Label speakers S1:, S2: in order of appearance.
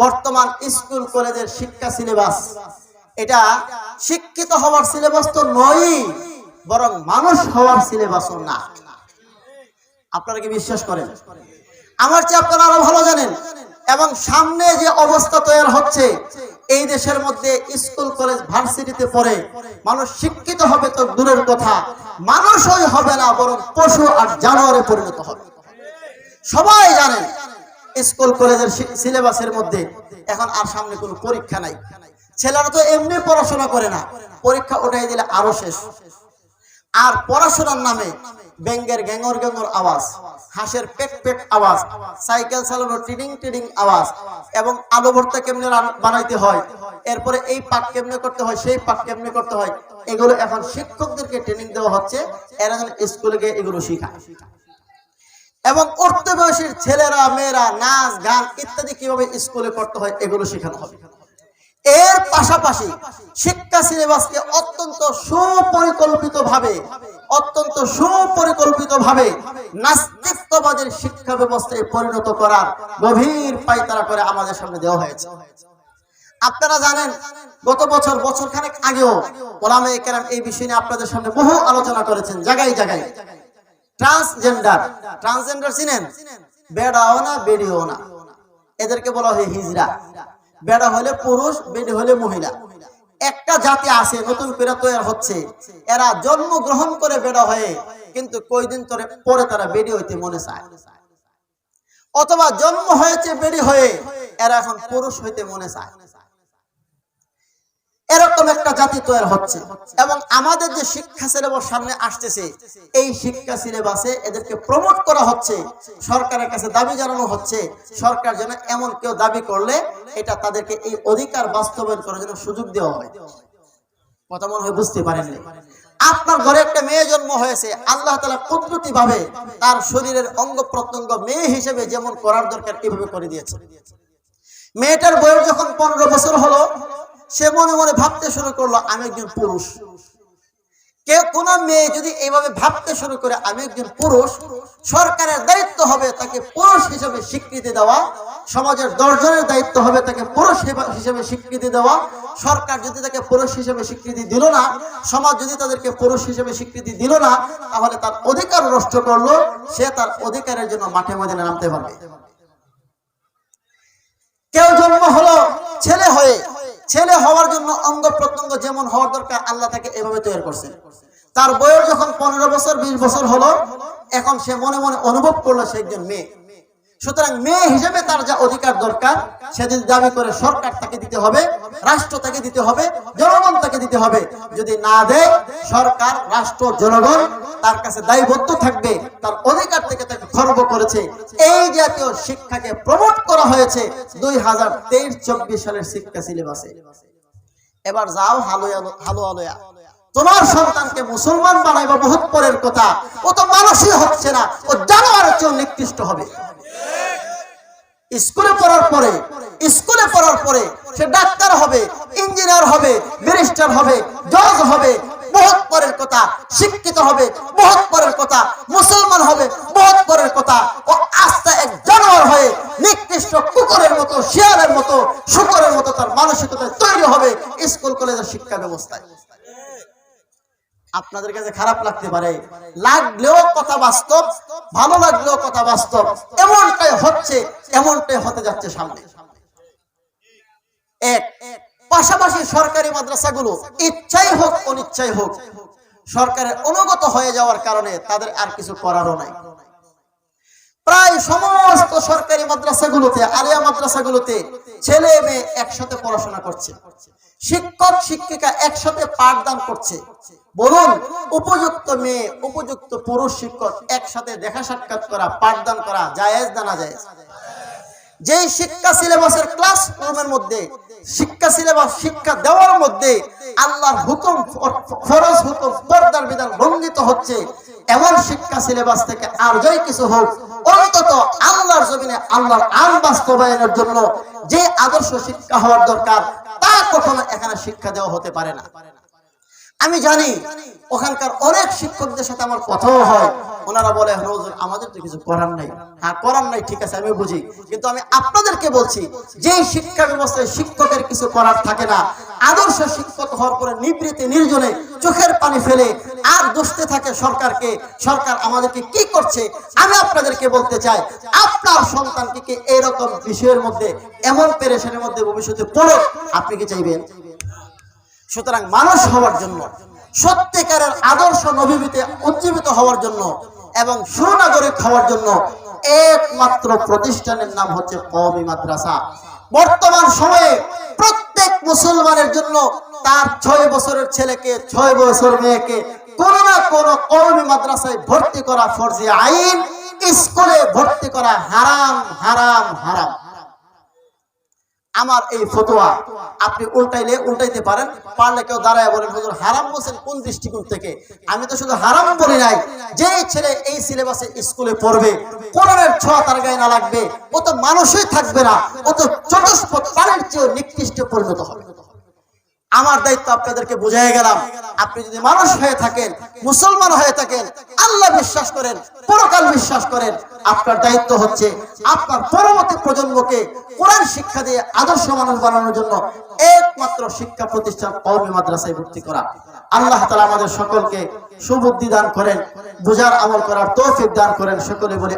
S1: বর্তমান স্কুল, কলেজের শিক্ষা সিলেবাস। এটা শিক্ষিত হওয়ার সিলেবাস তো নয়ই, বরং মানুষ হওয়ার সিলেবাসও না। আপনারা কি বিশ্বাস করেন? আমার চেয়ে আপনারা আরও ভালো জানেন। এবং সামনে যে অবস্থা তৈরি হচ্ছে, এই দেশের মধ্যে স্কুল, কলেজ, ভার্সিটিতে পড়ে মানুষ শিক্ষিত হবে তো দূরের কথা, মানুষই হবে না, বরং পশু আর জানোয়ারে পরিণত হবে। সবাই জানেন স্কুল, কলেজের সিলেবাসের মধ্যে এখন আর সামনে কোনো পরীক্ষা নাই। ছেলেরা তো এমনি পড়াশোনা করে না। পরীক্ষা উঠাই দিলে আরও শেষ। আর পড়াশোনার নামে ব্যাঙ্গের গ্যাঙ্গর গ্যাঙ্গর আওয়াজ, হাঁসের পেক পেক আওয়াজ, সাইকেল চালানোর টিডিং টিডিং আওয়াজ এবং আলু ভর্তা কেমনে বানাইতে হয়, এরপরে এই পাক কেমনে করতে হয়, সেই পাক কেমনে করতে হয়, এগুলো এখন শিক্ষকদেরকে ট্রেনিং দেওয়া হচ্ছে। এরা যেন স্কুলে গিয়ে এগুলো শিখায়। এবং উঠতে বয়সের ছেলেরা, মেয়েরা, নাচ, গান ইত্যাদি কীভাবে স্কুলে করতে হয়, এগুলো শেখানো হবে। এর পাশাপাশি শিক্ষা সিলেবাসকে অত্যন্ত সুপরিকল্পিত ভাবে অত্যন্ত সুপরিকল্পিত ভাবে নাস্তিত্ববাদের শিক্ষা ব্যবস্থায় পরিণত করার গভীর পাইতারা করে আমাদের সামনে দেওয়া হয়েছে। আপনারা জানেন, গত বছর বছর খানেক আগেও ওলামে কেরাম এই বিষয় নিয়ে আপনাদের সামনে বহু আলোচনা করেছেন, জায়গায় জায়গায়। ট্রান্সজেন্ডার ট্রান্সজেন্ডার চিনেন? বেড়াও না, বেড়িও না। এদেরকে বলা হয় হিজরা। বেড়া হলে পুরুষ, বেড়ি হলে মহিলা। একটা জাতি আছে, নতুন করে তৈরি হচ্ছে। এরা জন্ম গ্রহণ করে বেড়া হয়ে, কিন্তু কয়দিন ধরে পরে তারা বেড়ি হইতে মনে চায়। অথবা জন্ম হয়েছে, বেড়ি হয়ে, এরা এখন পুরুষ হইতে মনে চায়। জাতি তৈরি হচ্ছে এবং আমাদের যে শিক্ষা সিলেবাস সামনে আসতেছে, এই শিক্ষা সিলেবাসে এদেরকে প্রমোট করা হচ্ছে, সরকারের কাছে দাবি জানানো হচ্ছে, সরকার যেন এমন কেউ দাবি করলে এটা তাদেরকে এই অধিকার বাস্তবায়ন করার জন্য সুযোগ দেওয়া হয়। কথা মনে হয় বুঝতে পারেননি? আপনার ঘরে একটা মেয়ে জন্ম হয়েছে, আল্লাহ তালা কুদরতি ভাবে তার শরীরের অঙ্গ প্রত্যঙ্গ মেয়ে হিসেবে যেমন করার দরকার, এভাবে করে দিয়েছে। মেয়েটার বয়স যখন পনেরো বছর হলো সে মনে মনে ভাবতে শুরু করল, আমি একজন পুরুষ। কেউ কোন মেয়ে যদি এইভাবে ভাবতে শুরু করে, আমি একজন পুরুষ, সরকারের দায়িত্ব হবে তাকে পুরুষ হিসেবে স্বীকৃতি দেওয়া, সমাজের দর্জনের দায়িত্ব হবে তাকে পুরুষ হিসেবে স্বীকৃতি দেওয়া। সরকার যদি তাকে পুরুষ হিসেবে স্বীকৃতি দিল না, সমাজ যদি তাদেরকে পুরুষ হিসেবে স্বীকৃতি দিল না, তাহলে তার অধিকার নষ্ট করল, সে তার অধিকারের জন্য মাঠে ময়দানে নামতে পারবে। কেউ জন্ম হলো ছেলে হয়ে ছেলে হওয়ার জন্য অঙ্গ প্রত্যঙ্গ যেমন হওয়ার দরকার, আল্লাহ তাকে এভাবে তৈরি করছে। তার বয়স যখন পনেরো বছর, বিশ বছর হলো, এখন সে মনে মনে অনুভব করল সে একজন মেয়ে। সুতরাং মেয়ে হিসেবে তার যা অধিকার দরকার সে যদি দাবি করে সরকার তাকে দিতে হবে, রাষ্ট্র তাকে দিতে হবে, জনগণ তাকে দিতে হবে। যদি না দেয়, সরকার, রাষ্ট্র, জনগণ তার কাছে দায়বদ্ধ থাকবে, তার অধিকার থেকে তাকে খর্ব করেছে। এই জাতীয় শিক্ষাকে প্রমোট করা হয়েছে দুই হাজার তেইশ চব্বিশ সালের শিক্ষা সিলেবাসে। এবার যাও হালো হালো আলোয়া তোমার সন্তানকে মুসলমান বানাইবা বহুত পরের কথা। ও তো মানুষই হচ্ছে না, ও জানোয়ারের চেয়েও নিকৃষ্ট হবে। স্কুলে পড়ার পরে, স্কুলে পড়ার পরে সে ডাক্তার হবে, ইঞ্জিনিয়ার হবে, ব্যারিস্টার হবে, জজ হবে, বহুত পরের কথা, শিক্ষিত হবে, বহুত পরের কথা, মুসলমান হবে, বহুত পরের কথা, ও আস্তে এক জানোয়ার হয়ে নিকৃষ্ট কুকুরের মতো, শিয়ালের মতো, শুকরের মতো তার মানসিকতায় তৈরি হবে স্কুল, কলেজের শিক্ষা ব্যবস্থায়। আপনাদের কাছে খারাপ লাগতে পারে। লাগলেও কথা বাস্তব, ভালো লাগলেও কথা বাস্তব। এমনটাই হচ্ছে, এমনটাই হতে যাচ্ছে সামনে। এক, পাশাপাশি সরকারি মাদ্রাসাগুলো ইচ্ছাই হোক, অনিচ্ছাই হোক, সরকারের অনুগত হয়ে যাওয়ার কারণে তাদের আর কিছু করারও নাই। প্রায় সমস্ত সরকারি মাদ্রাসাগুলোতে, আলিয়া মাদ্রাসাগুলোতে ছেলে মেয়ে একসাথে পড়াশোনা করছে। শিক্ষক, শিক্ষিকা একসাথে পাঠদান করছে। বলুন উপযুক্ত মেয়ে, উপযুক্ত পুরুষ শিক্ষক একসাথে দেখা সাক্ষাৎ করা, পাঠদান করা জায়েজ না না জায়েজ যেই শিক্ষা সিলেবাসের ক্লাস রুমের মধ্যে, শিক্ষা সিলেবাস, শিক্ষা দেওয়ার মধ্যে আল্লাহর হুকুম, ফরজ হুকুম, পর্দার বিধান লঙ্ঘিত হচ্ছে, এমন শিক্ষা সিলেবাস থেকে আর যাই কিছু হোক, অন্তত আল্লাহর জমিনে আল্লাহর আইন বাস্তবায়নের জন্য যে আদর্শ শিক্ষা হওয়ার দরকার, তা কখনো এখানে শিক্ষা দেওয়া হতে পারে না। আমি জানি ওখানকার অনেক শিক্ষকদের সাথে আমার কথাও হয়। ওনারা বলে, হুজুর, আমাদের তো কিছু করার নাই। হ্যাঁ করার নাই, ঠিক আছে আমি বুঝি। কিন্তু আমি আপনাদেরকে বলছি যে শিক্ষা ব্যবস্থায় শিক্ষকের কিছু করার থাকে না, আদর্শ শিক্ষক হওয়ার পরে নিবৃত্তি নির্জনে চোখের পানি ফেলে আর দোষতে থাকে সরকারকে, সরকার আমাদেরকে কি করছে? আমি আপনাদেরকে বলতে চাই, আপনার সন্তানকে এরকম বিষয়ের মধ্যে, এমন পেরেশানের মধ্যে ভবিষ্যতে পড়ো আপনি কি চাইবেন? সুতরাং মানুষ হওয়ার জন্য, সত্যিকারের আদর্শ নবীবিতে উজ্জীবিত হওয়ার জন্য এবং সুনাগরিক হওয়ার জন্য একমাত্র প্রতিষ্ঠানের নাম হচ্ছে কওমি মাদ্রাসা। বর্তমান সময়ে প্রত্যেক মুসলমানের জন্য তার ছয় বছরের ছেলেকে, ছয় বছর মেয়েকে কোন না কোন কওমি মাদ্রাসায় ভর্তি করা ফরজি আইন, স্কুলে ভর্তি করা হারাম হারাম হারাম। আমার এই ফতোয়া আপনি উল্টাইলে উল্টাইতে পারেন, পারলে কেউ দাঁড়ায় বলেন, হুজুর, হারাম বলছেন কোন দৃষ্টিকোণ থেকে? আমি তো শুধু হারাম বলি নাই যে ছেলে এই সিলেবাসে স্কুলে পড়বে, কোরআনের ছোঁয়া তার গায়ে না লাগবে, ও তো মানুষই থাকবে না, ও তো চতুষ্পদ প্রাণের চেয়ে নিকৃষ্ট পরিণত হবে। আমার দায়িত্ব আপনাদেরকে বুঝাই গেলাম। আপনি যদি মানুষ হয়ে থাকেন, মুসলমান হয়ে থাকেন, আল্লাহ বিশ্বাস করেন, পরকাল বিশ্বাস করেন, আপনার দায়িত্ব হচ্ছে আপনার পরবর্তী প্রজন্মকে কোরআন শিক্ষা দিয়ে আদর্শ মানুষ বানানোর জন্য একমাত্র শিক্ষা প্রতিষ্ঠান কওমি মাদ্রাসায় ভর্তি করা। আল্লাহ তালা আমাদের সকলকে সুবুদ্ধি দান করেন, বুঝার আমল করার তৌফিক দান করেন। সকলে বলে